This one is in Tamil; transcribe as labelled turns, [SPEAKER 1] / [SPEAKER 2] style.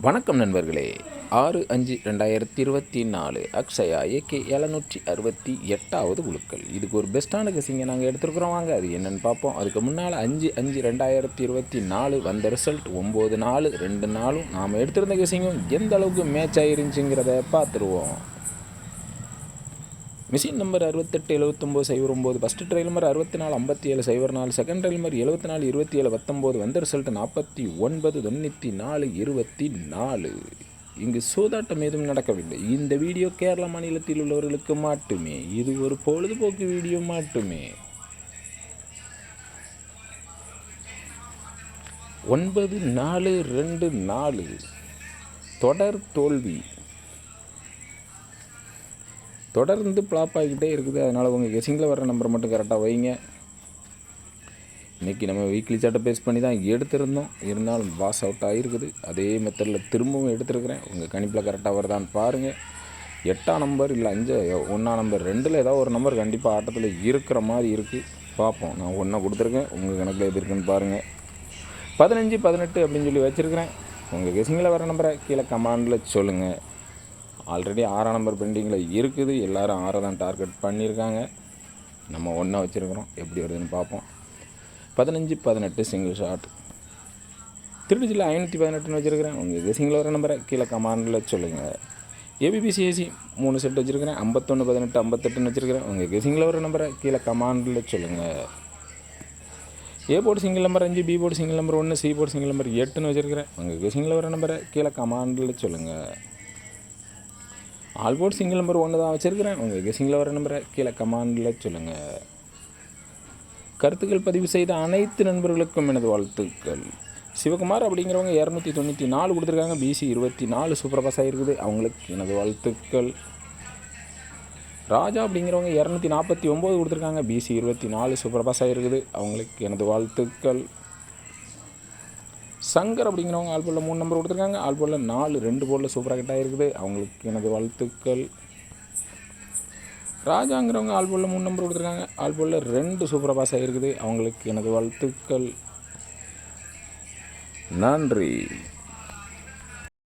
[SPEAKER 1] வணக்கம் நண்பர்களே. ஆறு அஞ்சு ரெண்டாயிரத்தி இருபத்தி நாலு அக்ஷயா ஏகே எழுநூற்றி அறுபத்தி எட்டாவது குழுக்கள். இதுக்கு ஒரு பெஸ்ட்டான கசிங்க நாங்கள் எடுத்துருக்குறோம். வாங்க அது என்னென்னு பார்ப்போம். அதுக்கு முன்னால் அஞ்சு அஞ்சு ரெண்டாயிரத்தி இருபத்தி நாலு வந்த ரிசல்ட் ஒம்பது நாலு ரெண்டு நாளும் நாம் எடுத்திருந்த கசிங்கும் எந்த அளவுக்கு மேட்ச் ஆயிருந்துச்சுங்கிறத பார்த்துருவோம். மிஷின் நம்பர் அறுபத்தெட்டு எழுபத்தொம்போது சைவர் ஒம்பது ஃபஸ்ட்டு ட்ரையல் நம்பர் அறுபத்தி நாலு ஐம்பத்தி ஏழு சைவர் நாலு செகண்ட் ட்ரையல் நம்பர் எழுபத்தி நாலு இருபத்தி ஏழு பத்தொம்போது வந்த ரிசல்ட் நாற்பத்தி ஒன்பது தொண்ணூற்றி நாலு இருபத்தி நாலு இங்கு சூதாட்டம் எதுவும் நடக்கவில்லை. இந்த வீடியோ கேரள மாநிலத்தில் உள்ளவர்களுக்கு மட்டுமே. இது ஒரு பொழுதுபோக்கு வீடியோ மட்டுமே. ஒன்பது நாலு ரெண்டு நாலு. தொடர் தோல்வி. தொடர்ந்து ஃப்ளாப் ஆகிக்கிட்டே இருக்குது. அதனால் உங்கள் கெஸிங்கில் வர நம்பரை மட்டும் கரெக்டாக வைங்க. இன்றைக்கி நம்ம வீக்லி சார்ட்டை பேஸ் பண்ணி தான் எடுத்திருந்தோம். இருந்தாலும் பாஸ் அவுட் ஆகிருக்குது அதே மெத்தடில் திரும்பவும் எடுத்துருக்கிறேன். உங்கள் கணிப்பில் கரெக்டாக வருதான்னு பாருங்கள் எட்டாம் நம்பர் இல்லை அஞ்சு ஒன்றாம் நம்பர் ரெண்டில் ஏதாவது ஒரு நம்பர் கண்டிப்பாக ஆட்டத்தில் இருக்கிற மாதிரி இருக்குது பார்ப்போம் நான் ஒன்றை கொடுத்துருக்கேன். உங்கள் கணக்கில் எது இருக்குன்னு பாருங்கள் பதினஞ்சு பதினெட்டு அப்படின்னு சொல்லி வச்சுருக்கிறேன். உங்கள் கெஸிங்கில் வர நம்பரை கீழே கமாண்டில் சொல்லுங்கள் ஆல்ரெடி ஆறாம் நம்பர் பெண்டிங்கில் இருக்குது. எல்லோரும் ஆறை தான் டார்கெட் பண்ணியிருக்காங்க நம்ம ஒன்றா வச்சுருக்குறோம். எப்படி வருதுன்னு பார்ப்போம். பதினஞ்சு பதினெட்டு சிங்கிள் ஷாட் திருச்சியில் ஐநூற்றி பதினெட்டுன்னு வச்சுருக்கிறேன். உங்கள் கெஸிங்கில் வர நம்பரை கீழே கமாண்டில் சொல்லுங்கள் ஏபிபிசிஏசி மூணு செட் வச்சுருக்கிறேன். ஐம்பத்தொன்று பதினெட்டு ஐம்பத்தெட்டுன்னு வச்சுருக்கிறேன். உங்கள் கெசிங்கில் வர நம்பரை கீழே கமாண்டில் சொல்லுங்கள் ஏ போர்டு சிங்கிள் நம்பர் அஞ்சு பி போர்டு சிங்கிள் நம்பர் ஒன்று சி போர்டு சிங்கிள் நம்பர் எட்டுன்னு வச்சுருக்கிறேன். உங்கள் கெசிங்கில் வர நம்பரை கீழே கமாண்டில் சொல்லுங்கள் ஆல்போர்ட் சிங்கிள் நம்பர் ஒன்று தான் வச்சுருக்கிறேன். உங்கள் சிங்கிள் வர நம்பரை கீழே கமாண்டில் சொல்லுங்கள் கருத்துக்கள் பதிவு செய்த அனைத்து நண்பர்களுக்கும் எனது வாழ்த்துக்கள். சிவகுமார் அப்படிங்கிறவங்க இரநூத்தி தொண்ணூற்றி நாலு கொடுத்துருக்காங்க. பிசி இருபத்தி நாலு சூப்பர் பாஸ் ஆகிருக்குது அவங்களுக்கு எனது வாழ்த்துக்கள். ராஜா அப்படிங்கிறவங்க இரநூத்தி நாற்பத்தி ஒம்பது கொடுத்துருக்காங்க. பிசி இருபத்தி நாலு சூப்பர் பாஸ் ஆகிருக்குது அவங்களுக்கு எனது வாழ்த்துக்கள். சங்கர் அப்படிங்கிறவங்க ஆல்போலில் மூணு நம்பர் கொடுத்துருக்காங்க. ஆல்போலில் நாலு ரெண்டு போலில் சூப்பராக கட் அவங்களுக்கு எனது வாழ்த்துக்கள். ராஜாங்கிறவங்க ஆல்போலில் மூணு நம்பர் கொடுத்துருக்காங்க. ஆல்போலில் ரெண்டு சூப்பராக பாஸ் ஆகிருக்குது அவங்களுக்கு எனது வாழ்த்துக்கள். நன்றி.